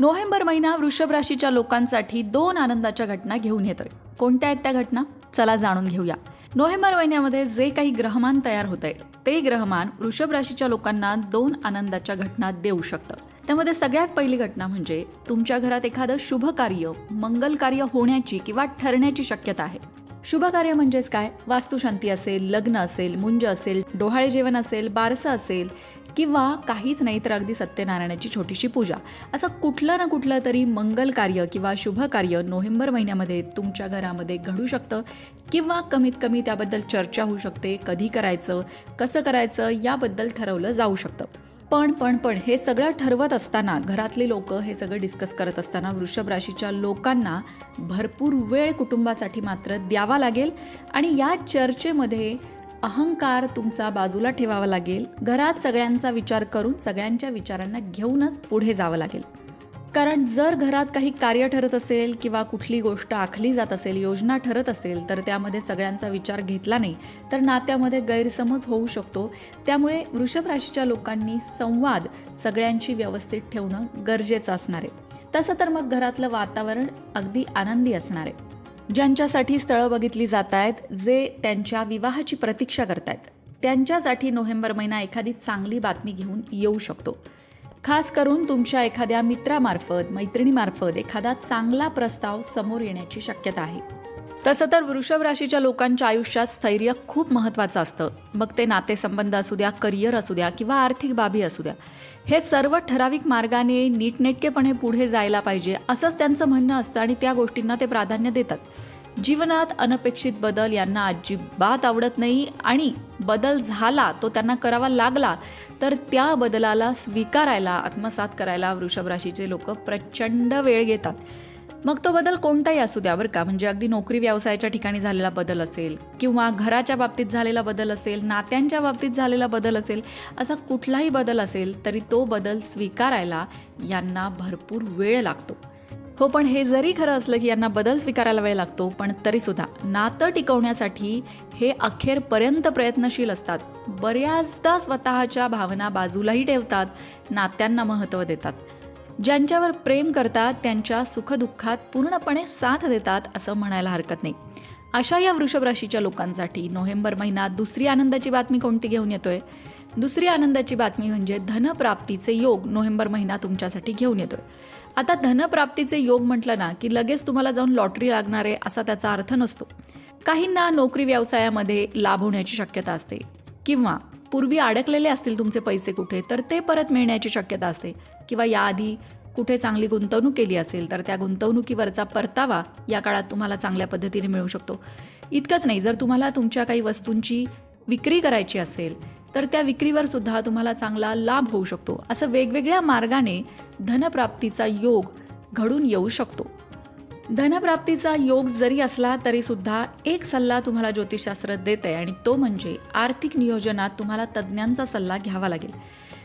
November महिना वृषभ राशीच्या लोकांसाठी दोन आनंदाच्या घटना घेऊन येतोय. कोणत्या आहेत त्या घटना? चला जाणून घेऊया. नोव्हेंबर महिन्यामध्ये जे काही ग्रहमान तयार होत आहे ते ग्रहमान वृषभ राशीच्या लोकांना दोन आनंदाच्या घटना देऊ शकतं. त्यामध्ये सगळ्यात पहिली घटना म्हणजे तुमच्या घरात एखादं शुभ कार्य मंगल कार्य होण्याची किंवा ठरण्याची शक्यता आहे. शुभ कार्य म्हणजेच काय? वास्तुशांती असेल लग्न असेल मुंज असेल डोहाळे जेवण असेल बारसं असेल किंवा काहीच नाही तर अगदी सत्यनारायणाची छोटीशी पूजा. असं कुठलं ना कुठलं तरी मंगल कार्य किंवा शुभ कार्य नोव्हेंबर महिन्यामध्ये तुमच्या घरामध्ये घडू शकतं किंवा कमीत कमी त्याबद्दल चर्चा होऊ शकते कधी करायचं कसं करायचं याबद्दल ठरवलं जाऊ शकतं. पण पण पण हे सगळं ठरवत असताना घरातले लोक हे सगळं डिस्कस करत असताना वृषभ राशीच्या लोकांना भरपूर वेळ कुटुंबासाठी मात्र द्यावा लागेल. आणि या चर्चेमध्ये अहंकार तुमचा बाजूला ठेवावा लागेल. घरात सगळ्यांचा विचार करून सगळ्यांच्या विचारांना घेऊनच पुढे जावं लागेल. कारण जर घरात काही कार्य ठरत असेल किंवा कुठली गोष्ट आखली जात असेल योजना ठरत असेल तर त्यामध्ये सगळ्यांचा विचार घेतला नाही तर नात्यामध्ये गैरसमज होऊ शकतो. त्यामुळे वृषभ राशीच्या लोकांनी संवाद सगळ्यांशी व्यवस्थित ठेवणं गरजेचं असणार आहे. तसं तर मग घरातलं वातावरण अगदी आनंदी असणार आहे. ज्यांच्यासाठी स्थळं बघितली जात आहेत जे त्यांच्या विवाहाची प्रतीक्षा करतायत. त्यांच्यासाठी नोव्हेंबर महिना एखादी चांगली बातमी घेऊन येऊ शकतो. खास करून तुमच्या एखाद्या मित्रामार्फत मैत्रिणीमार्फत एखादा चांगला प्रस्ताव समोर येण्याची शक्यता आहे. तसं तर वृषभ राशीच्या लोकांच्या आयुष्यात स्थैर्य खूप महत्त्वाचं असतं. मग ते नातेसंबंध असू द्या करिअर असू द्या किंवा आर्थिक बाबी असू द्या. हे सर्व ठराविक मार्गाने नीटनेटकेपणे पुढे जायला पाहिजे असंच त्यांचं म्हणणं असतं आणि त्या गोष्टींना ते प्राधान्य देतात. जीवनात अनपेक्षित बदल यांना अजिबात आवडत नाही आणि बदल झाला तो त्यांना करावा लागला तर त्या बदलाला स्वीकारायला आत्मसात करायला वृषभ राशीचे लोक प्रचंड वेळ घेतात. मग तो बदल कोणताही असू द्या बरं का. म्हणजे अगदी नोकरी व्यवसायाच्या ठिकाणी झालेला बदल असेल किंवा घराच्या बाबतीत झालेला बदल असेल नात्यांच्या बाबतीत झालेला बदल असेल असा कुठलाही बदल असेल तरी तो बदल स्वीकारायला यांना भरपूर वेळ लागतो. हो पण हे जरी खरं असलं की यांना बदल स्वीकारायला वेळ लागतो पण तरीसुद्धा नातं टिकवण्यासाठी हे अखेरपर्यंत प्रयत्नशील असतात. बऱ्याचदा स्वतःच्या भावना बाजूलाही ठेवतात नात्यांना महत्त्व देतात. ज्यांच्यावर प्रेम करतात त्यांच्या सुखदुःखात पूर्णपणे साथ देतात असं म्हणायला हरकत नाही. अशा या वृषभ राशीच्या लोकांसाठी नोव्हेंबर महिन्यात दुसरी आनंदाची बातमी कोणती घेऊन येतोय? दुसरी आनंदाची बातमी म्हणजे धनप्राप्तीचे योग नोव्हेंबर महिना तुमच्यासाठी घेऊन येतोय. आता धनप्राप्तीचे योग म्हटलं ना की लगेच तुम्हाला जाऊन लॉटरी लागणार आहे असा त्याचा अर्थ नसतो. काहींना नोकरी व्यवसायामध्ये लाभ होण्याची शक्यता असते किंवा पूर्वी अडकलेले असतील तुमचे पैसे कुठे तर ते परत मिळण्याची शक्यता असते. किंवा याआधी कुठे चांगली गुंतवणूक केली असेल तर त्या गुंतवणुकीवरचा परतावा या काळात तुम्हाला चांगल्या पद्धतीने मिळू शकतो. इतकंच नाही जर तुम्हाला तुमच्या काही वस्तूंची विक्री करायची असेल तर त्या विक्रीवर सुद्धा तुम्हाला चांगला लाभ होऊ शकतो. असं वेगवेगळ्या मार्गाने धनप्राप्तीचा योग घडून येऊ शकतो. धनप्राप्तीचा योग जरी असला तरी सुद्धा एक सल्ला तुम्हाला ज्योतिषशास्त्र देते आणि तो म्हणजे आर्थिक नियोजनात तुम्हाला तज्ज्ञांचा सल्ला घ्यावा लागेल.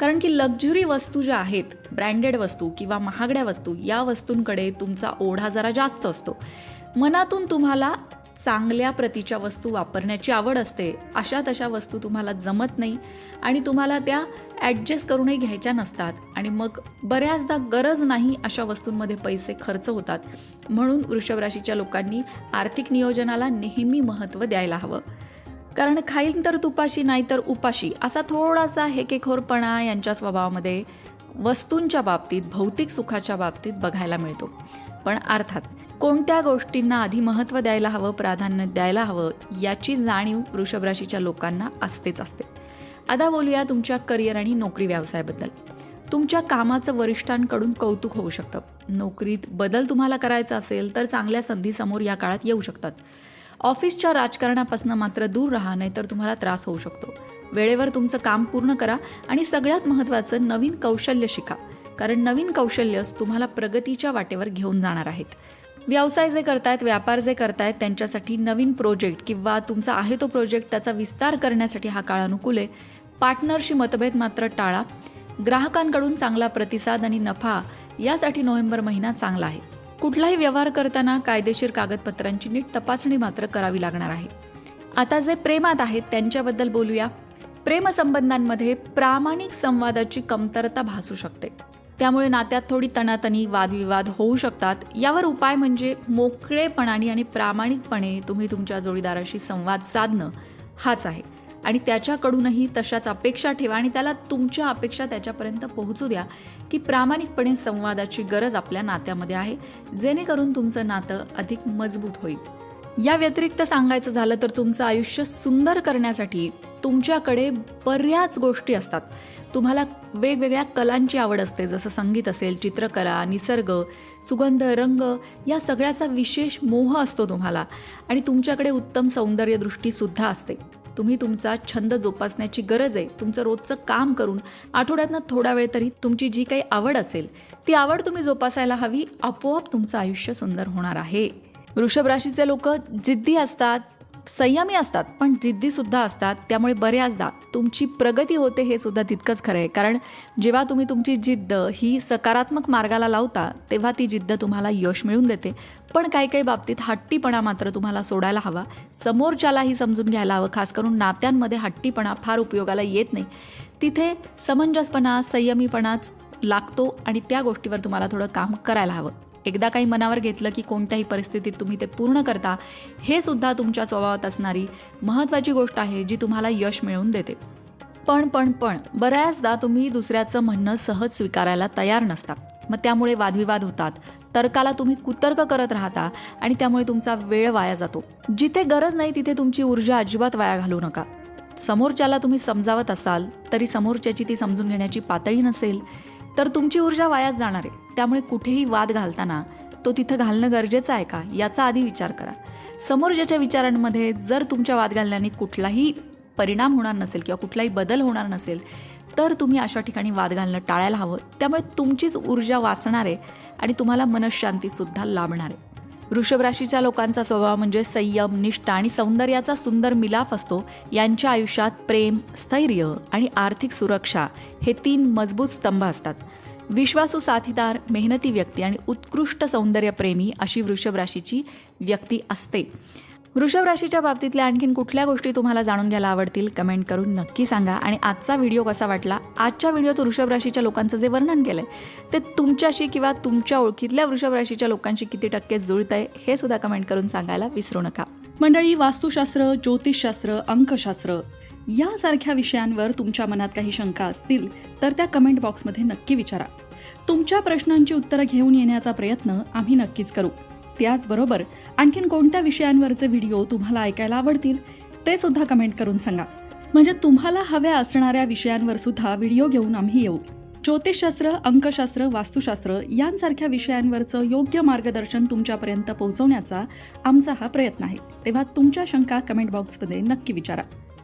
कारण की लक्झुरी वस्तू ज्या आहेत ब्रँडेड वस्तू किंवा महागड्या वस्तू या वस्तूंकडे तुमचा ओढा जरा जास्त असतो. मनातून तुम्हाला चांगल्या प्रतीच्या वस्तू वापरण्याची आवड असते. अशा तशा वस्तू तुम्हाला जमत नाही आणि तुम्हाला त्या ॲडजस्ट करूनही घ्यायच्या नसतात. आणि मग बऱ्याचदा गरज नाही अशा वस्तूंमध्ये पैसे खर्च होतात. म्हणून वृषभ राशीच्या लोकांनी आर्थिक नियोजनाला नेहमी महत्त्व द्यायला हवं. कारण खाईन तर तुपाशी नाही तर उपाशी असा थोडासा हेकेखोरपणा यांच्या स्वभावामध्ये वस्तूंच्या बाबतीत भौतिक सुखाच्या बाबतीत बघायला मिळतो. पण अर्थात कोणत्या गोष्टींना आधी महत्त्व द्यायला हवं प्राधान्य द्यायला हवं याची जाणीव वृषभ राशीच्या लोकांना असतेच असते. आता बोलूया तुमच्या करिअर आणि नोकरी व्यवसायाबद्दल. तुमच्या कामाचं वरिष्ठांकडून कौतुक होऊ शकतं. नोकरीत बदल तुम्हाला करायचा असेल तर चांगल्या संधी समोर या काळात येऊ शकतात. ऑफिसच्या राजकारणापासून मात्र दूर राहा नाहीतर तुम्हाला त्रास होऊ शकतो. वेळेवर तुमचं काम पूर्ण करा आणि सगळ्यात महत्त्वाचं नवीन कौशल्य शिका. कारण नवीन कौशल्यच तुम्हाला प्रगतीच्या वाटेवर घेऊन जाणार आहेत. व्यवसाय जे करतायत व्यापार जे करतायत त्यांच्यासाठी नवीन प्रोजेक्ट किंवा तुमचा आहे तो प्रोजेक्ट त्याचा विस्तार करण्यासाठी हा काळ अनुकूल आहे. पार्टनरशी मतभेद मात्र टाळा. ग्राहकांकडून चांगला प्रतिसाद आणि नफा यासाठी नोव्हेंबर महिना चांगला आहे. कुठलाही व्यवहार करताना कायदेशीर कागदपत्रांची नीट तपासणी मात्र करावी लागणार आहे. आता जे प्रेमात आहेत त्यांच्याबद्दल बोलूया. प्रेमसंबंधांमध्ये प्रामाणिक संवादाची कमतरता भासू शकते. त्यामुळे नात्यात थोडी तणातणी वादविवाद होऊ शकतात. यावर उपाय म्हणजे मोकळेपणाने आणि प्रामाणिकपणे तुम्ही तुमच्या जोडीदाराशी संवाद साधणं हाच आहे. आणि त्याच्याकडूनही तशाच अपेक्षा ठेवा आणि त्याला तुमच्या अपेक्षा त्याच्यापर्यंत पोहोचू द्या की प्रामाणिकपणे संवादाची गरज आपल्या नात्यामध्ये आहे. जेणेकरून तुमचं नातं अधिक मजबूत होईल. या व्यतिरिक्त सांगायचं झालं तर तुमचं आयुष्य सुंदर करण्यासाठी तुमच्याकडे बऱ्याच गोष्टी असतात. तुम्हाला वेगवेगळ्या कलांची आवड असते जसं संगीत असेल चित्रकला निसर्ग सुगंध रंग या सगळ्याचा विशेष मोह असतो तुम्हाला. आणि तुमच्याकडे उत्तम सौंदर्यदृष्टीसुद्धा असते. तुम्ही तुमचा छंद जोपासण्याची गरज आहे. तुमचं रोजचं काम करून आठवड्यातनं थोडा वेळ तरी तुमची जी काही आवड असेल ती आवड तुम्ही जोपासायला हवी. आपोआप तुमचं आयुष्य सुंदर होणार आहे. वृषभ राशीचे लोक जिद्दी असतात संयमी असतात पण जिद्दीसुद्धा असतात. त्यामुळे बऱ्याचदा तुमची प्रगती होते हे सुद्धा तितकंच खरं आहे. कारण जेव्हा तुम्ही तुमची जिद्द ही सकारात्मक मार्गाला लावता तेव्हा ती जिद्द तुम्हाला यश मिळून देते. पण काही काही बाबतीत हट्टीपणा मात्र तुम्हाला सोडायला हवा. समोरच्यालाही समजून घ्यायला हवं. खास करून नात्यांमध्ये हट्टीपणा फार उपयोगाला येत नाही. तिथे समंजसपणा संयमीपणाच लागतो आणि त्या गोष्टीवर तुम्हाला थोडं काम करायला हवं. एकदा काही मनावर घेतलं की कोणत्याही परिस्थितीत तुम्ही ते पूर्ण करता हे सुद्धा तुमच्या स्वभावात असणारी महत्त्वाची गोष्ट आहे जी तुम्हाला यश मिळवून देते. पण पण पण बऱ्याचदा तुम्ही दुसऱ्याचं म्हणणं सहज स्वीकारायला तयार नसता. मग त्यामुळे वादविवाद होतात तर्काला तुम्ही कुतर्क करत राहता आणि त्यामुळे तुमचा वेळ वाया जातो. जिथे गरज नाही तिथे तुमची ऊर्जा अजिबात वाया घालू नका. समोरच्याला तुम्ही समजावत असाल तरी समोरच्याची ती समजून घेण्याची पातळी नसेल तर तुमची ऊर्जा वायाच जाणार आहे. त्यामुळे कुठेही वाद घालताना तो तिथं घालणं गरजेचं आहे का याचा आधी विचार करा. समोरच्याच्या विचारांमध्ये जर तुमच्या वाद घालण्याने कुठलाही परिणाम होणार नसेल किंवा कुठलाही बदल होणार नसेल तर तुम्ही अशा ठिकाणी वाद घालणं टाळायला हवं. त्यामुळे तुमचीच ऊर्जा वाचणार आहे आणि तुम्हाला मनशांतीसुद्धा लाभणार आहे. वृषभ राशीच्या लोकांचा स्वभाव म्हणजे संयम निष्ठा आणि सौंदर्याचा सुंदर मिलाफ असतो. यांच्या आयुष्यात प्रेम स्थैर्य आणि आर्थिक सुरक्षा हे तीन मजबूत स्तंभ असतात. विश्वासू साथीदार मेहनती व्यक्ती आणि उत्कृष्ट सौंदर्यप्रेमी अशी वृषभ राशीची व्यक्ती असते. वृषभ राशीच्या बाबतीतल्या आणखीन कुठल्या गोष्टी तुम्हाला जाणून घ्यायला आवडतील कमेंट करून नक्की सांगा. आणि आजचा व्हिडिओ कसा वाटला? आजच्या व्हिडिओत वृषभ राशीच्या लोकांचं जे वर्णन केलंय ते तुमच्याशी किंवा तुमच्या ओळखीतल्या वृषभ राशीच्या लोकांशी किती टक्के जुळतंय हे सुद्धा कमेंट करून सांगायला विसरू नका. मंडळी वास्तुशास्त्र ज्योतिषशास्त्र अंकशास्त्र यासारख्या विषयांवर तुमच्या मनात काही शंका असतील तर त्या कमेंट बॉक्समध्ये नक्की विचारा. तुमच्या प्रश्नांची उत्तरं घेऊन येण्याचा प्रयत्न आम्ही नक्कीच करू. त्याचबरोबर आणखीन कोणत्या विषयांवरचे व्हिडिओ तुम्हाला ऐकायला आवडतील ते सुद्धा कमेंट करून सांगा. म्हणजे तुम्हाला हव्या असणाऱ्या विषयांवर सुद्धा व्हिडिओ घेऊन आम्ही येऊ. ज्योतिषशास्त्र अंकशास्त्र वास्तुशास्त्र यांसारख्या विषयांवरचं योग्य मार्गदर्शन तुमच्यापर्यंत पोहोचवण्याचा आमचा हा प्रयत्न आहे. तेव्हा तुमच्या शंका कमेंट बॉक्समध्ये नक्की विचारा.